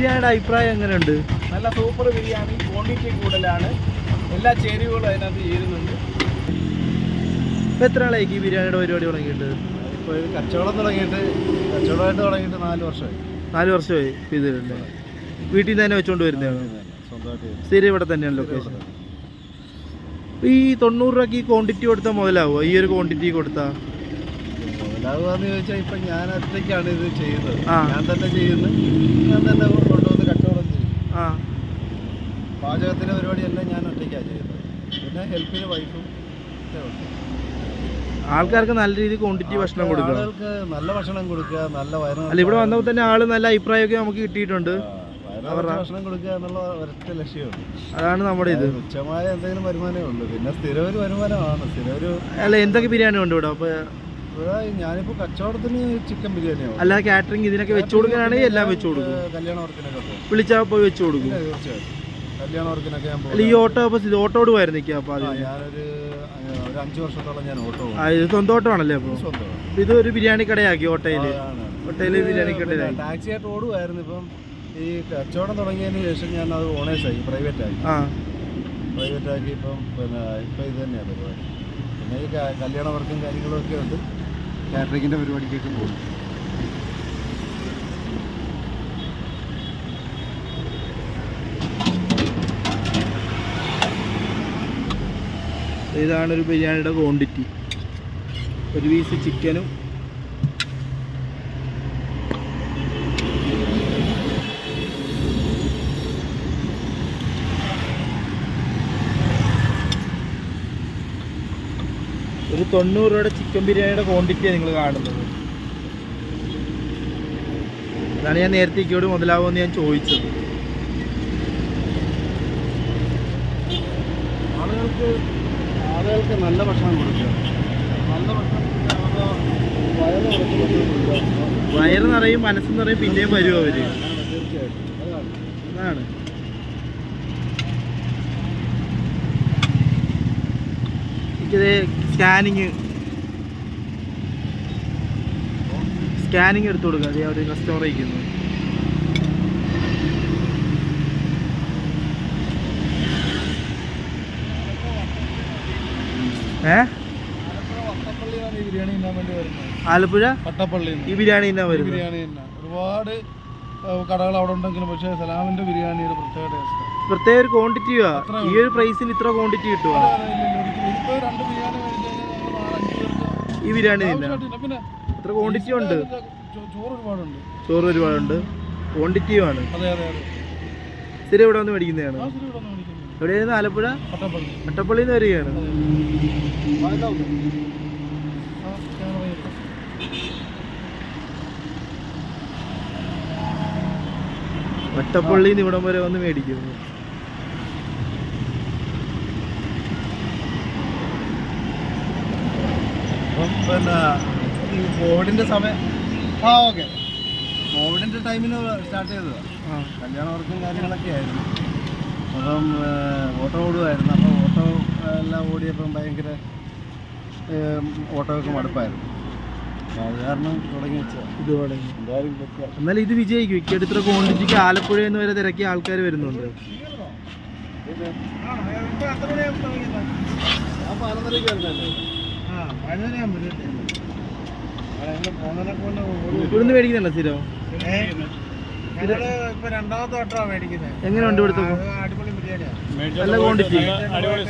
ബിരിയാണിയുടെ അഭിപ്രായം എങ്ങനെയുണ്ട്? നല്ല സൂപ്പർ ബിരിയാണി ക്വാണ്ടിറ്റി കൂടുതലാണ്. എല്ലാ ചേരുവകളും അതിനകത്ത് ചേരുന്നുണ്ട്. ഇപ്പം എത്ര ആളായി ഈ ബിരിയാണിയുടെ പരിപാടി തുടങ്ങിയിട്ട്? ഇപ്പോൾ ഇത് കച്ചവടം തുടങ്ങിയിട്ട് കച്ചവടമായിട്ട് തുടങ്ങിയിട്ട് നാല് വർഷമായി. നാല് വർഷമായി ഇതിലുണ്ട് വീട്ടിൽ നിന്ന് തന്നെ വെച്ചുകൊണ്ട് വരുന്നതാണ്? സ്വന്തമായിട്ട് സ്ഥിരം ഇവിടെ തന്നെയാണ് ലൊക്കേഷൻ ഈ തൊണ്ണൂറ് രൂപയ്ക്ക് ഈ ക്വാണ്ടിറ്റി കൊടുത്താൽ മുതലാവുമോ ഈ ഒരു ക്വാണ്ടിറ്റി കൊടുത്താൽ മുതലാവുകയെന്ന് ചോദിച്ചാൽ ഇപ്പം ഞാൻ ഒറ്റയ്ക്കാണ് ഇത് ചെയ്യുന്നത്. ഞാൻ തന്നെ ചെയ്യുന്നു. ഞാൻ തന്നെ കൊണ്ടുവന്ന് കച്ചവടം ചെയ്യും. പാചകത്തിന്റെ പാചകത്തിന്റെ പരിപാടി എല്ലാം ഞാൻ ഒറ്റയ്ക്കാണ് ചെയ്യുന്നത്. പിന്നെ ഹെൽപ്പിന് വൈഫും ആൾക്കാർക്ക് നല്ല രീതിയിൽ ക്വാണ്ടിറ്റി ഭക്ഷണം കൊടുക്കുക. ആളുകൾക്ക് നല്ല ഭക്ഷണം കൊടുക്കുക നല്ല വയറ് അല്ല ഇവിടെ വന്നപ്പോൾ തന്നെ ആൾ നല്ല അഭിപ്രായമൊക്കെ നമുക്ക് കിട്ടിയിട്ടുണ്ട്. ഭക്ഷണം കൊടുക്കുക എന്നുള്ള ഒരൊറ്റ ലക്ഷ്യമുണ്ട്. അതാണ് നമ്മുടെ ഇത്. തുച്ഛമായ എന്തെങ്കിലും വരുമാനമേ ഉള്ളൂ. പിന്നെ സ്ഥിര ഒരു വരുമാനമാണ്. സ്ഥിരം ഒരു അല്ല എന്തൊക്കെ ബിരിയാണി ഉണ്ട് ഇവിടെ? അപ്പൊ ഇവിടെ ഞാനിപ്പോൾ കച്ചവടത്തിന് ചിക്കൻ ബിരിയാണിയാണ് അല്ല കാറ്ററിംഗ് ഇതിനൊക്കെ വെച്ചു കൊടുക്കാനാണെങ്കിൽ എല്ലാം വെച്ചു കൊടുക്കും. കല്യാണ വർക്കിനൊക്കെ പോകും. വിളിച്ചാൽ പോയി വെച്ചു കൊടുക്കും. പിന്നെ തീർച്ചയായിട്ടും. കല്യാണ വർക്കിനൊക്കെ ഞാൻ അല്ല ഈ ഓട്ടോ അപ്പൊ ഇത് ഓട്ടോട് പോയായിരുന്നു നിൽക്കുക അപ്പൊ ആ, അതിന് ഞാനൊരു അഹ് ഒരു അഞ്ച് വർഷത്തോളം ഞാൻ ഓട്ടോ ആ, ഇത് സ്വന്തം ഓട്ടോ ആണല്ലേ അപ്പൊ? ഇത് ഒരു ബിരിയാണി കടയാക്കി ഓട്ടോയിൽ. ഓട്ടോയിൽ ബിരിയാണി കടയാക്കി ടാക്സി ആയിട്ട് ഓടുമായിരുന്നു ഇപ്പം. ഈ കച്ചവടം തുടങ്ങിയതിന് ശേഷം ഞാൻ അത് ഓണേഴ്സായി പ്രൈവറ്റ് ആക്കി ആ. പ്രൈവറ്റ് ആക്കി ഇപ്പം പിന്നെ ഇപ്പം ഇത് തന്നെയാണ് പരിപാടി. പിന്നെ ഈ ക- കല്യാണ വർക്കും കാര്യങ്ങളും ഒക്കെ ഉണ്ട്. കാറ്ററിങ്ങിന്റെ പരിപാടിക്കൊക്കെ പോകും. ഇതാണ് ഒരു ബിരിയാണിയുടെ ക്വാണ്ടിറ്റി ഒരു പീസ് ചിക്കനും തൊണ്ണൂറ് രൂപയുടെ ചിക്കൻ ബിരിയാണിയുടെ ക്വാണ്ടിറ്റിയാണ് നിങ്ങൾ കാണുന്നത്. അതാണ് ഞാൻ നേരത്തെ ഇക്കോട് മുതലാവുമെന്ന് ഞാൻ ചോദിച്ചത്. ആളുകൾക്ക് ആളുകൾക്ക് നല്ല ഭക്ഷണം കൊടുക്കുക. നല്ല ഭക്ഷണം വയറ് നിറയും മനസ്സ് നിറയും പിന്നെയും വരും അവർ. തീർച്ചയായിട്ടും. അതാണ്. എനിക്കത് സ്കാനിങ്. സ്കാനിങ് എടുത്തു കൊടുക്കുക അതെ ഒരു കസ്റ്റമർ അയക്കുന്നു ഏ? ആലപ്പുഴ? വട്ടപ്പള്ളി ഈ ബിരിയാണി തന്നെ വരും ബിരിയാണി തന്നെ ഒരുപാട് കടകൾ അവിടെ ഉണ്ടെങ്കിലും പക്ഷേ സലാമിന്റെ ബിരിയാണി ഒരു പ്രത്യേക ടേസ്റ്റ് പ്രത്യേക ഒരു ക്വാണ്ടിറ്റിയാ ഈ ഒരു പ്രൈസിൽ ഇത്ര ക്വാണ്ടിറ്റി കിട്ടുമോ ഈ ബിരിയാണി തിന്നാം? ക്വാണ്ടിറ്റി ഉണ്ട്. ചോറ് ഒരുപാടുണ്ട്. ക്വാണ്ടിറ്റിയുമാണ് സ്ഥിരം ഇവിടെ വന്ന് മേടിക്കുന്നതാണ്? എവിടെയായിരുന്നു? ആലപ്പുഴ? അട്ടപ്പള്ളിയിൽ നിന്ന് വരികയാണ്. ഒറ്റപ്പള്ളിയിൽ നിന്ന് ഇവിടം വരെ വന്ന് മേടിക്കുന്നു. പിന്നെ ഈ കോവിഡിന്റെ സമയം ആ ഓക്കെ കോവിഡിന്റെ ടൈമിന് സ്റ്റാർട്ട് ചെയ്തതാണ് കല്യാണ വർക്കും കാര്യങ്ങളൊക്കെ ആയിരുന്നു. അപ്പം ഓട്ടോ ഓടുമായിരുന്നു അപ്പോൾ ഓട്ടോ എല്ലാം ഓടിയപ്പം ഭയങ്കര ഓട്ടോയൊക്കെ മടുപ്പായിരുന്നു. എന്നാലും ഇത് വിജയിക്കും. ഇക്കയുടെ ഇത്ര ക്വാണ്ടിറ്റിക്ക് ആലപ്പുഴയിൽ നിന്ന് വരെ തിരക്കിയ ആൾക്കാർ വരുന്നുണ്ട്. പതിനൊന്നരയ്ക്ക് വരുന്നല്ലേ ഇവിടുന്ന് മേടിക്കുന്നുണ്ടോ സ്ഥിരം? എങ്ങനെയുണ്ട് ഇവിടുത്തെ നല്ല ക്വാണ്ടിറ്റി അടിപൊളി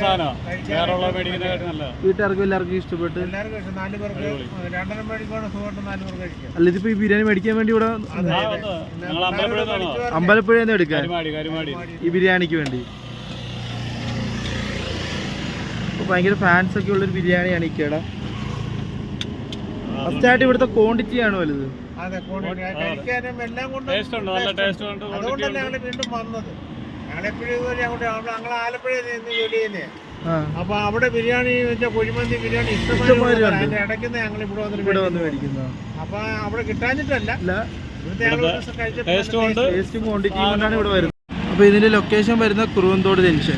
വീട്ടുകാർക്കും എല്ലാവർക്കും ഇഷ്ടപ്പെട്ട്. അല്ല ഇതിപ്പോ ഈ ബിരിയാണി മേടിക്കാൻ വേണ്ടി ഇവിടെ അമ്പലപ്പുഴ എടുക്കാൻ. ഈ ബിരിയാണിക്ക് വേണ്ടി അപ്പൊ ഭയങ്കര ഫാൻസ് ഒക്കെ ഉള്ളൊരു ബിരിയാണിയാണ് ഈ കേട. ഫസ്റ്റ് ആയിട്ട് ഇവിടുത്തെ ക്വാണ്ടിറ്റി ആണ് വലുത്? അതെ. കഴിക്കാനും എല്ലാം കൊണ്ടും. അതുകൊണ്ടല്ലേ ഞങ്ങൾ വീണ്ടും വന്നത്. ഞങ്ങളെപ്പോഴും അങ്ങോട്ട് അവിടെ ഞങ്ങൾ ആലപ്പുഴയിൽ നിന്ന് ജോലി ചെയ്യുന്നേ. ആ. അപ്പൊ അവിടെ ബിരിയാണി വെച്ചാൽ കുഴിമന്തി ബിരിയാണി ഇഷ്ടമായിട്ട്. അതിന്റെ ഇടയ്ക്ക് ഞങ്ങൾ ഇവിടെ വന്നിട്ട് ഇവിടെ വന്ന് മേടിക്കുന്ന. അപ്പൊ അവിടെ കിട്ടാഞ്ഞിട്ടല്ല. taste. കൊണ്ടാണ് ഇവിടെ വരുന്നത്. അപ്പോൾ ഇതിന്റെ ലൊക്കേഷൻ വരുന്ന കുറുവന്തോട് ജംഗ്ഷൻ